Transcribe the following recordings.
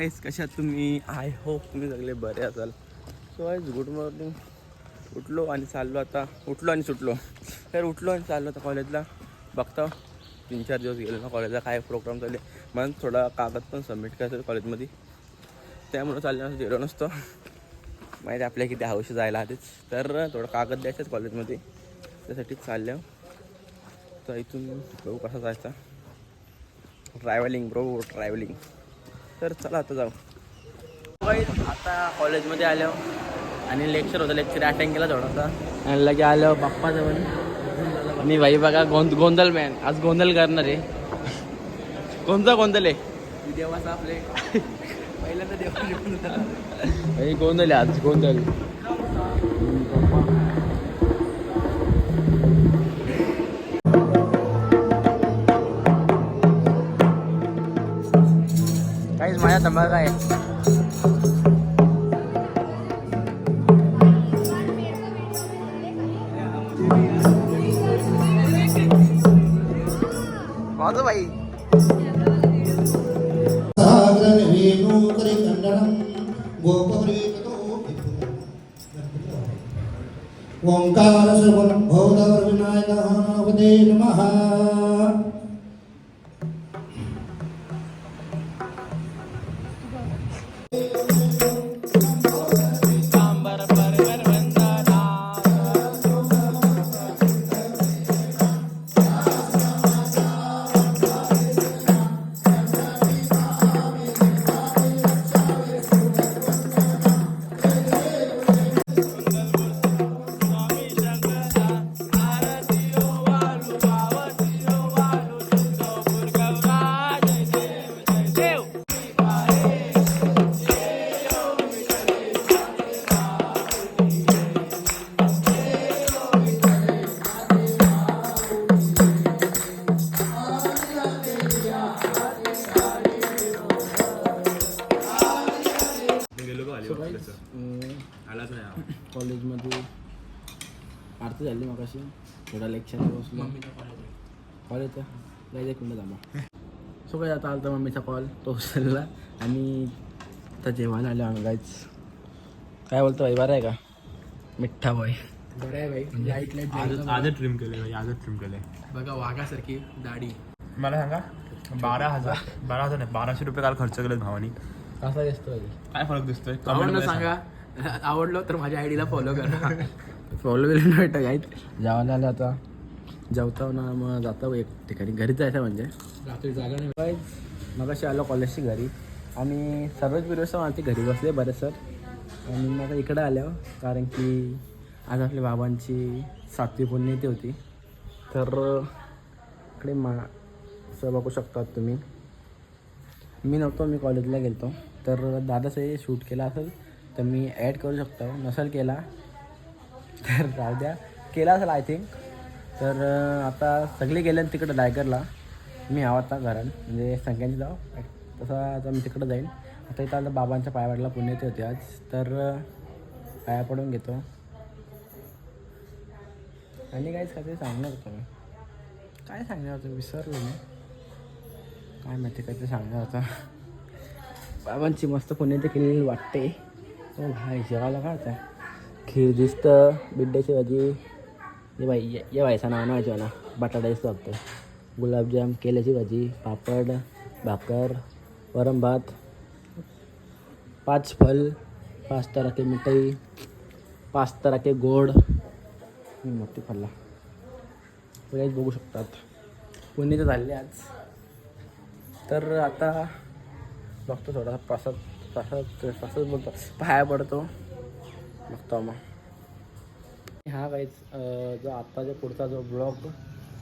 गाईस कशात तुम्ही? I hope तुम्ही सगळे बरे असाल. सो आईज गुड मॉर्निंग उठलो आणि चाललो आता. उठलो आणि सुटलो. तर उठलो आणि चाललो आता कॉलेजला बघतो तीन चार दिवस गेलो ना कॉलेजला काय प्रोग्राम चालले म्हणून थोडा कागद पण सबमिट करायचं कॉलेजमध्ये त्यामुळं चाललं असं गेलो नसतो. माहिती आपल्या किती हौशी जायला आधीच. तर थोडं कागद द्यायचंच कॉलेजमध्ये त्यासाठीच चाललं तर इथून बघू कसा जायचा. ट्रॅव्हलिंग ब्रो ट्रॅव्हलिंग तर चला आता जाऊ. आता कॉलेजमध्ये आलो आणि लेक्चर होतं लेक्चर अटेंड केला थोडासा. आणि लगे आलो बाप्पा जवळ आणि भाई बघा गोंद गोंधळ मॅन आज गोंधळ करणार आहे. कोणता गोंधळ आहे? देवाचा आपले. पहिल्यांदा देवा गोंधळ आहे आज गोंधळ काहीच माझ्या आहे. काय माझं आरती झाली मग अशी थोडा लेक्चर बसलो कॉलेजचा जायचं एक मिनिट थांबा सो काय आता आलता मम्मीचा कॉल तो उचलला आणि आता जेवायला आलो आम्ही गायच काय बोलतो भाई बरं आहे का मिठ्ठा बॉय बरं आहे भाई लाइट लाइट आजच ट्रिम केले भाई आजच ट्रिम केले बघा वाघासारखी दाढी मला सांगा बारा हजार बारा हजार नाही बाराशे रुपये काल खर्च केले भावानी कसा दिसतो भाई काय फरक दिसतोयमध्ये सांगा आवडलं तर माझ्या आयडीला फॉलो करा. फॉलो बिलो नाही भेटत गाईत जेवायला आलं आता. जेवतो ना मग जातो एक ठिकाणी. घरीच जायचं म्हणजे. रात्री जागा नाही. मग अशी आलो कॉलेजची घरी. आणि सर्वच बिरोस माझी घरी बसले बरेच सर आणि मग आता इकडं आलो कारण की आज आपल्या बाबांची सातवी पुण्यती होती. तर इकडे मा असं बघू शकतात तुम्ही. मी नव्हतो मी कॉलेजला गेलतो. तर दादाचं हे शूट केला असेल तर मी ॲड करू शकतो. नसेल केला तर राहू द्या. केला असेल आय थिंक तर आता सगळे गेले तिकडं डायगरला मी हवा आता घरात म्हणजे संख्यांची जाऊ. तसं आता मी तिकडं जाईन. आता इथं आता बाबांच्या पायावाडला पुण्यात होते आज. तर पाया पडून घेतो. आणि काहीच काहीतरी सांगणार होतो मी? काय सांगणार होतं? विसरलो मी. काय माहिती काहीतरी सांगणार होतं. बाबांची मस्त पुण्यात केलेली वाटते. भाई जेवायला काय होतं खीर दिसतं बिड्ड्याची भाजी. ये बाई ये ये बाईचं नाव नाही ना बटाटा दिसतो फक्त गुलाबजाम केल्याची भाजी पापड भाकर वरम भात पाच फल पाच तरह के मिठाई पाच तरह के गोड. मी मोठी फल्ला पुण्यात बघू शकतात. पुण्याचं झाले आज. तर आता बघतो थोडासा प्रसाद. प्रसाद प्रसाद बोलतो. पाया पडतो. बघतो मग. हा काहीच जो आत्ता जो पुढचा जो ब्लॉग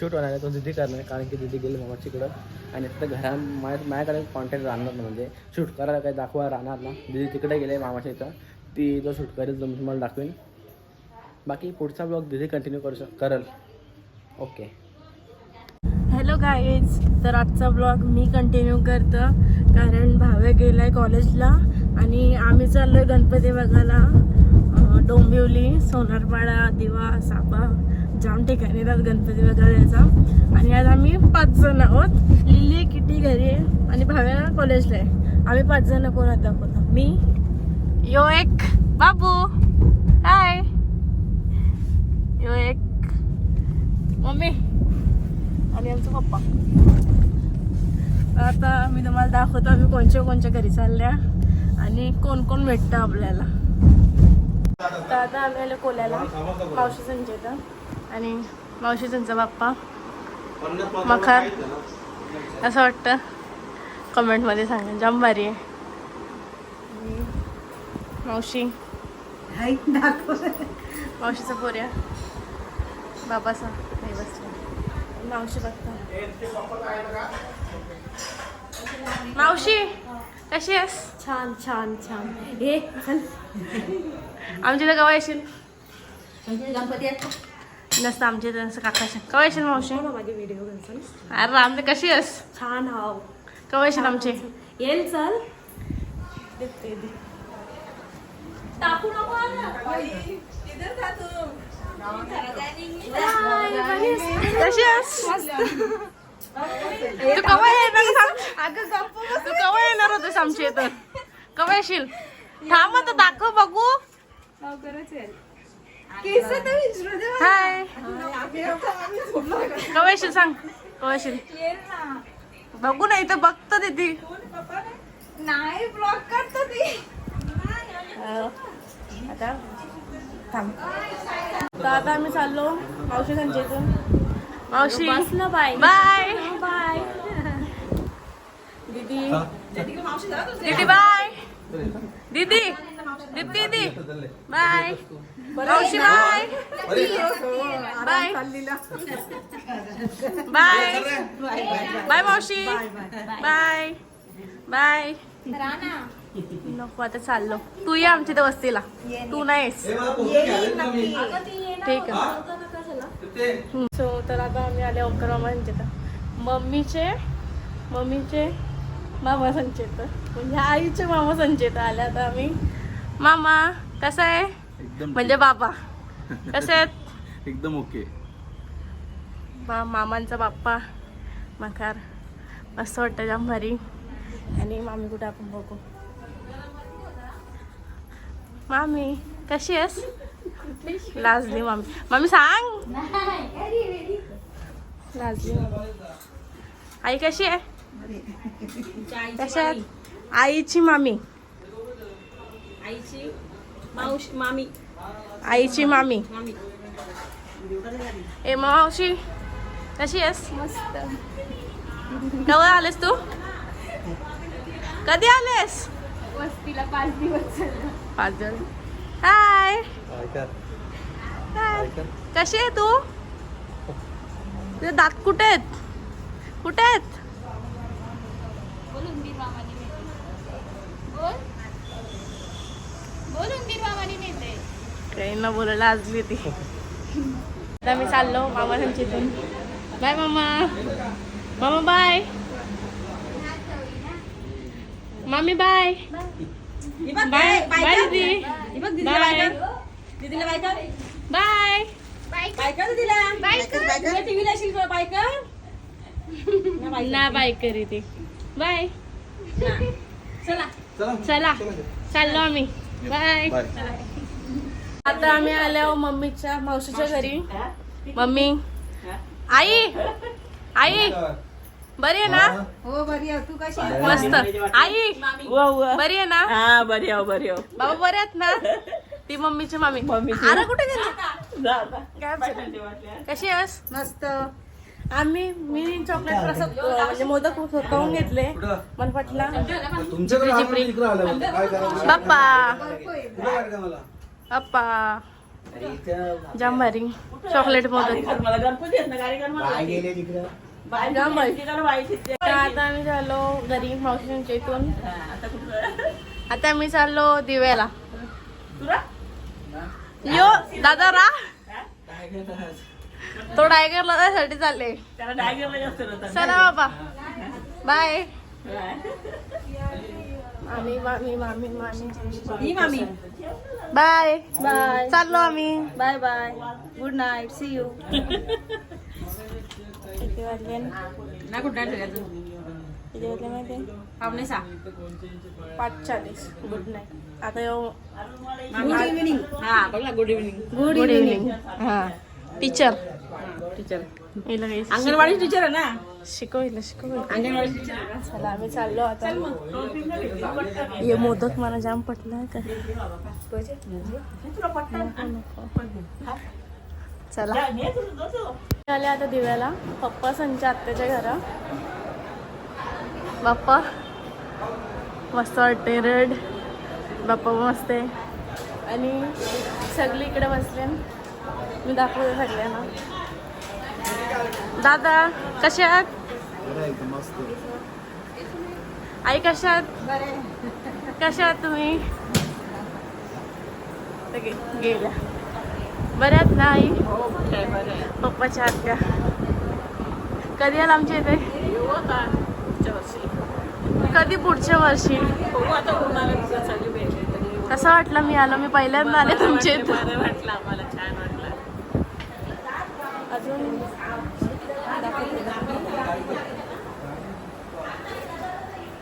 शूट होणार आहे तो दिदी करणार आहे कारण की दिदी गेली मामाचीकडं आणि आता घरा माझ्या माझ्याकडे कॉन्टॅक्ट राहणार ना म्हणजे. शूट करायला काही दाखवा राहणार ना. दिदी तिकडे गेले मामाच्या इथं. ती जो शूट करेल तो मी तुम्हाला दाखवेन. बाकी पुढचा ब्लॉग दिदी कंटिन्यू करू शक करेल. ओके हॅलो गाईज तर आजचा ब्लॉग मी कंटिन्यू करतं. कारण भावे आहे कॉलेजला आणि आम्ही चाललो आहे गणपती बघायला डोंबिवली सोनारपाडा दिवा सापा जाम ठिकाणी राहत गणपती बघायला. आणि आज आम्ही पाच जण आहोत. लिली किटी घरी आहे आणि भाव्या कॉलेजला आहे. आम्ही पाच जण कोणात दाखवतो. मी यो एक बाबू. हाय यो एक मम्मी. आणि आमचा पप्पा. आता मी तुम्हाला दाखवतो आम्ही कोणच्या कोणच्या घरी चालल्या आणि कोण कोण भेटतं आपल्याला. तर आता आम्ही आलो कोल्याला मावशी संजयचा आणि मावशी त्यांचा बाप्पा. मखार. असं वाटतं. कमेंटमध्ये सांगा. जाम भारी आहे मावशी. मावशीचा पोऱ्या बाबाचा. नाही बसला. मावशी बघता. मावशी कशी आहेस? छान छान छान. हे आमच्या इथं कवा येशील? गणपती नसतं आमच्या इथं नसतं काकाशी कवा येशील मावशी? माझे व्हिडिओ अरे आमचे कशी आहेस? छान हाव कवा येशील आमचे? येईल चल. कशी आहेस? तू कवा येणार सांग तू कवा येणार होतेस आमच्या इथं? कवा येशील? थांब आता दाखव बघू. हाय कवा येशील सांग? कवा येशील? बघू ना इथं बघतो तिथे नाही ब्लॉक करतो ती. आता थांब. तर आता आम्ही चाललो. मावशी त्यांच्या इथून मावशी बाय. Bye bye. दीदी. दीदी बाय. दीदी दीदी दीदी. बाय. मावशी बाय. बाय. बाय. बाय. मावशी. बाय. बाय. नको आता चाललो. तू ये आमच्या इथे वस्तीला. तू नाहीस. ठीक आहे. सो तर आता आम्ही आले ओंकार मामा मम्मीचे मम्मीचे मामा संचेत म्हणजे आईचे मामा संचेत आले आता आम्ही. मामा कसं आहे? म्हणजे बाबा. कसे आहेत? एकदम ओके. मा मामांचा बाप्पा मकार. मस्त वाटतं जाम भारी आणि मामी कुठे आपण बघू. मामी कशी आहेस? लाजली मामी मामी सांग. लाजली. आई कशी आहे? कशा आहेत? आईची मामी. आईची मावशी मामी. आईची मामी. ए मावशी कशी आहेस? मस्त केव्हा आलेस तू? कधी आलेस? वस्तीला पाच दिवस पाच जण हाय हाय. कशी आहे तू? तुझे दात कुठे आहेत? कुठे आहेत? काही न बोलायला आजली ती. आता मी चाललो मामा त्यांच्या इथून. बाय मामा. मामा बाय. मामी बाय बाय बाय. दीदी. बाय दीदीला बाय कर. बाय बाय कर दीदीला. बाय कर. टीव्हीला येशील का? बाय कर. ना बाय करी. ती. बाय चला. चला. चाललो आम्ही. बाय आता आम्ही आलो मम्मीच्या मावशीच्या घरी. मम्मी. आई. आई. बरी आहे ना? हो बरी आहे. तू कशी मस्त. आई बरी आहे ना? हा बरी हो बरी हो बाबा बरे आहेत ना? ती मम्मीची मामी. अरे कुठे गेली? झाली. कशी आहेस? मस्त. आम्ही मी चॉकलेट प्रसाद अं, म्हणजे मोदक स्वतःहून घेतले. मन पटला तुमच्याकडे आलं नाही, इकडं आलं. काय करायचं? बाप्पा. कुठं काढलं मला? बाप्पा. जाम भारी चॉकलेट मोदक. काय गेले तिकडं जाम भारी तर आता आम्ही चाललो घरी मावशींच्या इथून आता आम्ही चाललो दिव्याला. यो दादा रा. तो डायगरला जायसाठी चालले. चला बाबा. बाय. मामी मामी मामी मामी. ही मामी. बाय. बाय. चाललो आम्ही. Bye bye. Good night see you किती वाजले? नाही गुड नाईट किती वाजले माहिती आहे? पावणे सहा. पाच चाळीस गुड नाईट आता येऊ. गुड इव्हिनिंग हा बघला गुड इव्हिनिंग गुड इव्हिनिंग हा. टीचर टीचर अंगणवाडी टीचर आहे ना? शिकवलं शिकवलं. अंगणवाडी टीचर चला आम्ही चाललो आता. हे मोदक मला जाम पटला का? चला. आले आता दिव्याला. पप्पा संच्या आत्याच्या घरा. बाप्पा मस्त वाटते रेड. बाप्पा मस्त आहे. आणि सगळी इकडे बसले. मी दाखवते सगळ्यांना. दादा कसे आहात? आई कशा आहात? कशा आहात तुम्ही? गेल्या. बऱ्या आहात ना आई पप्पाच्या का? कधी आला आमच्या इथे? कधी पुढच्या वर्षी? कसं वाटलं मी आलो? मी पहिल्यांदा आले तुमच्या इथे. वाटलं आम्हाला छान वाटलं. अजून?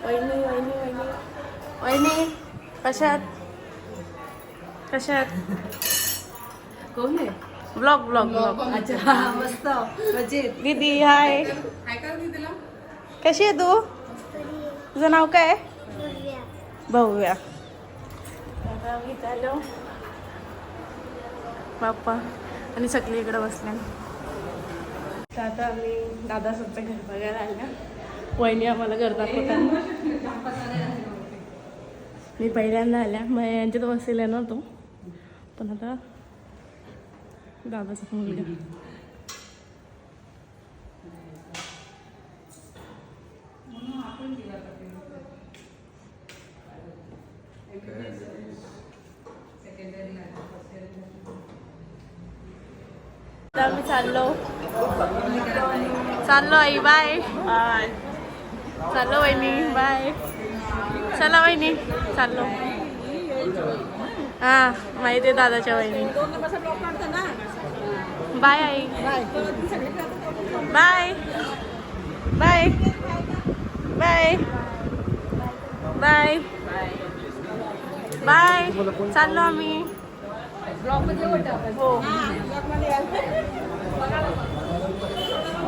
वहिनी वहिनी वहिनी. वहिनी कशा आहात कशा आहात कोण आहे ब्लॉग ब्लॉग ब्लॉग अच्छा मस्त. मजेत दीदी हाय कशी आहे तू? तुझं नाव काय? भव्या. आता आम्ही चाललो. बाप्पा. आणि सगळी इकडे बसल्या. तर आता आम्ही दादा स्वतः घर बघायला आल्या. वहिनी आम्हाला घर दाखवतात. मी पहिल्यांदा आल्या. मग यांच्यात बसलेला नव्हतो पण आता दादाचा मुलगा आता आम्ही चाललो चाललो आई बाय बाय चाललो वहिनी बाय चला वहिनी चाललो हां माहिती आहे दादाच्या वहिनी बाय आई bye bye bye bye bye चाललो आम्ही हो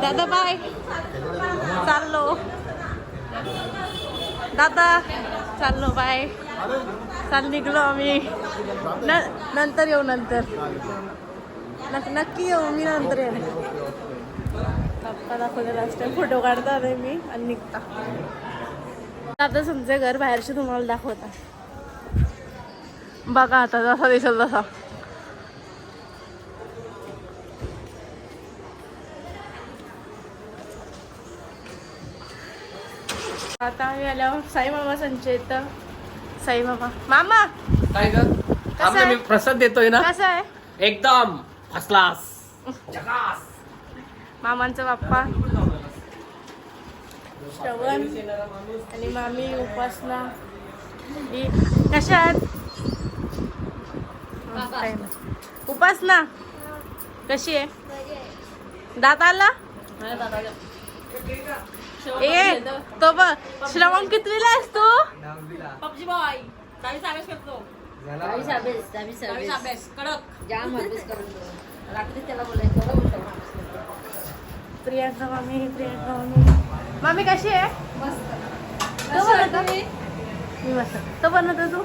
दादा बाय चाललो दादा चाललो बाय चाल निघलो आम्ही न नंतर येऊ नंतर नक्की येऊ मी नंतर येऊ पप्पा दाखवले लास्ट टाइम फोटो काढता आले मी आणि निघता. आता तुमचं घर बाहेरचे तुम्हाला दाखवता. बघा आता जसा दिसेल तसा. आता आम्ही आल्यावर साई मामा संचय इथं. साई मामा. मामा! काय ग? प्रसाद देतोय ना? कसं आहे? एकदम! फर्स्ट क्लास मामांचा बाप्पा. श्रवण आणि मामी उपासना. ही कशा आहेत? काही. उपासना. कशी आहे? दात आला? ए तो बघ श्रवण कितवीला आहेस तू? PUBG boy. चाळीस अभ्यास करतो. चाळीस अभ्यास चाळीस चाळीस अभ्यास अभ्यास कडक. जाम अभ्यास करतो रात्री त्याला बोलायचं प्रियांका मामी प्रियांका मामी. मामी कशी आहे? तो बनवतो? मी मस्त. तो बनवतो तू?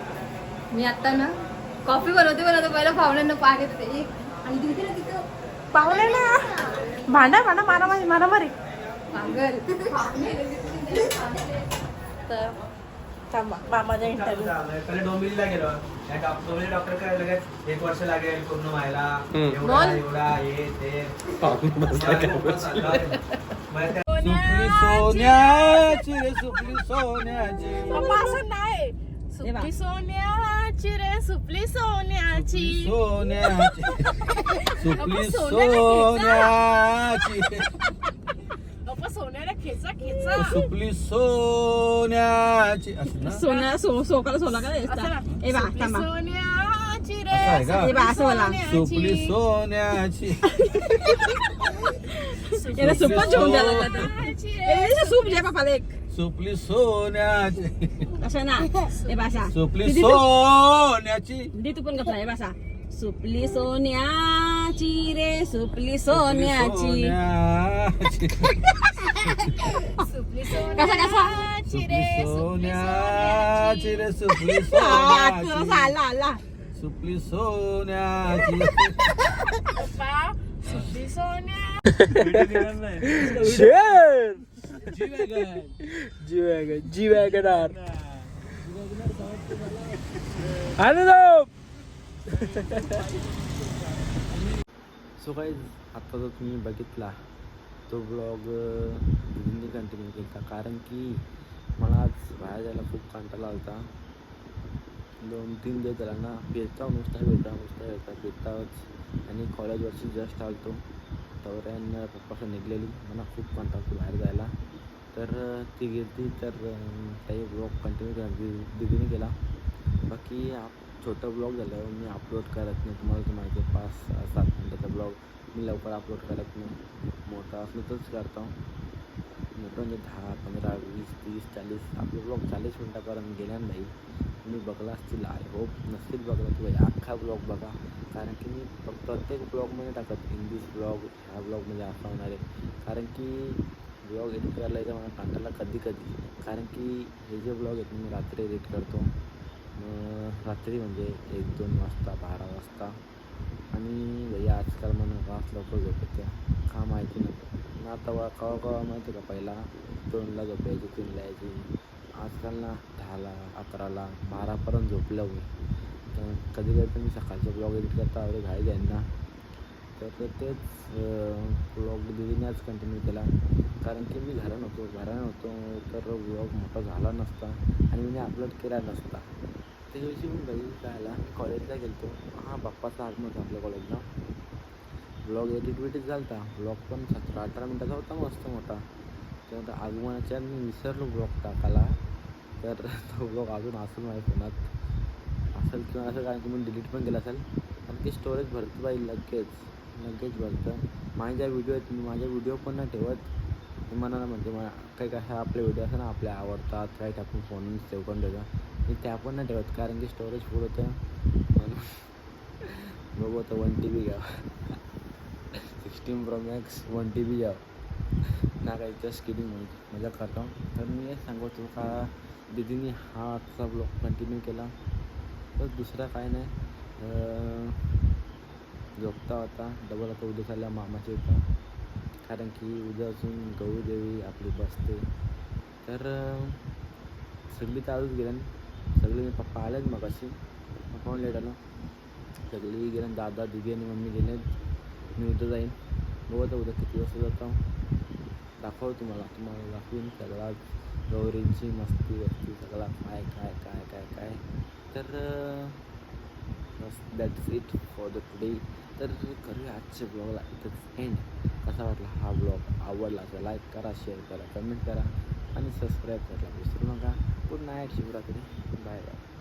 मी आता ना कॉफी बनवते बनवते. पहिला पाहुण्यांना पाक येते एक आणि तिथे ना तिथं पाहुणे ना भांडा भांडा मारा मारी मारा मारी पागल तर थांबा मामाचा इंटरव्ह्यू पहिले डोंबिवलीला गेलो. या डॉ- डोंबिवली डॉक्टर काय लगेच एक वर्ष लागेल पूर्ण व्हायला. हम्म. एवढा बोल. एवढा हे ते. सुपली सोन्याची रे सुपली सोन्याची पप्पा असं नाही. सुपली सोन्याची रे सुपली सोन्याची सुपली खेचा खेचा सुपली सोन्याची असं ना? सोना सो सोकाला सोला का. ए बा सुपली थांबा. सोन्याची रे असं आहे का? ए बा असं बोला. सुपली सोन्याची. याला सूपच जेवून द्यायला लागला सोन्याची ए सूप द्या पापाला एक. सुपली सोन्याची. असं ना. हे भाषा सुपली सोन्याची. दे तू पण गपला हे भाषा सुपली सोन्याची रे सुपली सोन्याची. सोन्याची. कसा कसा सुपली सोन्याची रे सुपली हा, तू सोन्याची असा आला आला सुपली सोन्याची शेर जी वॅगन जी वॅगनार अनुदाप सो काही आता जर तुम्ही बघितला तो ब्लॉग हिंदी कंटिन्यू केला कारण की मला आज बाहेर जायला खूप कंटाळा होता दोन तीन दिवस झाला ना. फिरता नुसता फिरता नुसता फिरता फिरताच. आणि कॉलेजवरची जस्ट आलतो. तवऱ्यान पप्पाकडे निघलेली. मला खूप कंटाळतो बाहेर जायला. तर ती गेली तर काही ब्लॉग कंटिन्यू केला. दिदीने केला. बाकी आप छोटा ब्लॉग झाल्यावर मी अपलोड करत नाही. तुम्हाला तर माहिती आहे पाच सात मिनटाचा ब्लॉग मी लवकर अपलोड करत नाही. मोठा असलं तरच करतो. मोठं म्हणजे दहा पंधरा वीस तीस चाळीस आपले ब्लॉग चाळीस मिनटापर्यंत गेला नाही तुम्ही बघला असतील आय होप नसतील बघला की भाई अख्खा ब्लॉग बघा. कारण की मी प्रत्येक ब्लॉगमध्ये टाकत इंग्लिश ब्लॉग ह्या ब्लॉगमध्ये असा होणार आहे. कारण की ब्लॉग एडिट करायला येतं मला कांटाला कधी कधी. कारण की हे जे ब्लॉग आहेत मी रात्री एडिट करतो. मग रात्री म्हणजे एक दोन वाजता बारा वाजता. आणि भैया आजकाल म्हणून का लवकर झोप का माहिती नव्हतं ना आता वा कवा कवा माहिती का पहिला? दोनला झोपायची तीनला यायची. आजकाल ना दहाला अकराला बारापर्यंत झोपलं होईल तर कधी कधी तुम्ही सकाळचे ब्लॉग एडिट करता आवडे घाई जाईन तर ते- तेच ब्लॉग दिदीनेच कंटिन्यू केला. कारण की मी घरा नव्हतो घरा नव्हतो. तर ब्लॉग मोठा झाला नसता आणि मी अपलोड केला नसता. त्या दिवशी मी घरी जायला कॉलेजला गेलो हां बाप्पाचा आगमन होता आपल्या कॉलेजला ब्लॉग एडिट झाला होता ब्लॉग पण सतरा अठरा मिनटाचा होता मस्त मोठा. त्यानंतर आगमनाच्या मी विसरलो ब्लॉग टाकायला. तर तो ब्लॉग अजून असेल माझ्या फोनात. असेल किंवा असं कारण की मी डिलीट पण केला असेल. कारण की स्टोरेज भरतं बाई लगेच. लगेच भरतं. माझ्या ज्या व्हिडिओ आहेत मी माझ्या व्हिडिओ पण नाही ठेवत. मनाला म्हणजे मला काही काय आपले व्हिडिओ असं ना आपल्या आवडतात काही टाकून फोन सेव्ह करून देतात मी त्या पण नाही ठेवत कारण की स्टोरेज फुल होतं. म्हणून बघू आता वन टी बी घ्या sixteen pro max one T B घ्या ना काही तर स्किडिंग होईल. मजा करतो. तर मी हे सांगतो का दिदीनी हा आजचा ब्लॉग कंटिन्यू केला. तर दुसरा काय नाही. झोपता होता. डबल आता उद्या झाल्या मामाच्या इथं. कारण की उद्या अजून गौरीदेवी आपली बसते. तर सगळी चालूच आजच गेल्या सगळे मी पप्पा आलेच मग अशी पप्पा लेट आलो सगळी गेलं दादा दिदी आणि मम्मी गेले मी उद्या जाईन. बघू आता उद्या किती वाजता जातो. दाखव तुम्हाला. तुम्हाला दाखवीन सगळा गौरींची मस्ती वस्ती सगळा काय काय काय काय काय. तर बस that's it for the today तर करूया आजच्या ब्लॉगला इथंच एंड कसा वाटला हा ब्लॉग आवडला तर लाईक करा शेअर करा कमेंट करा. आणि सबस्क्राईब करायला विसरू नका. Good night Shivratri. Bye bye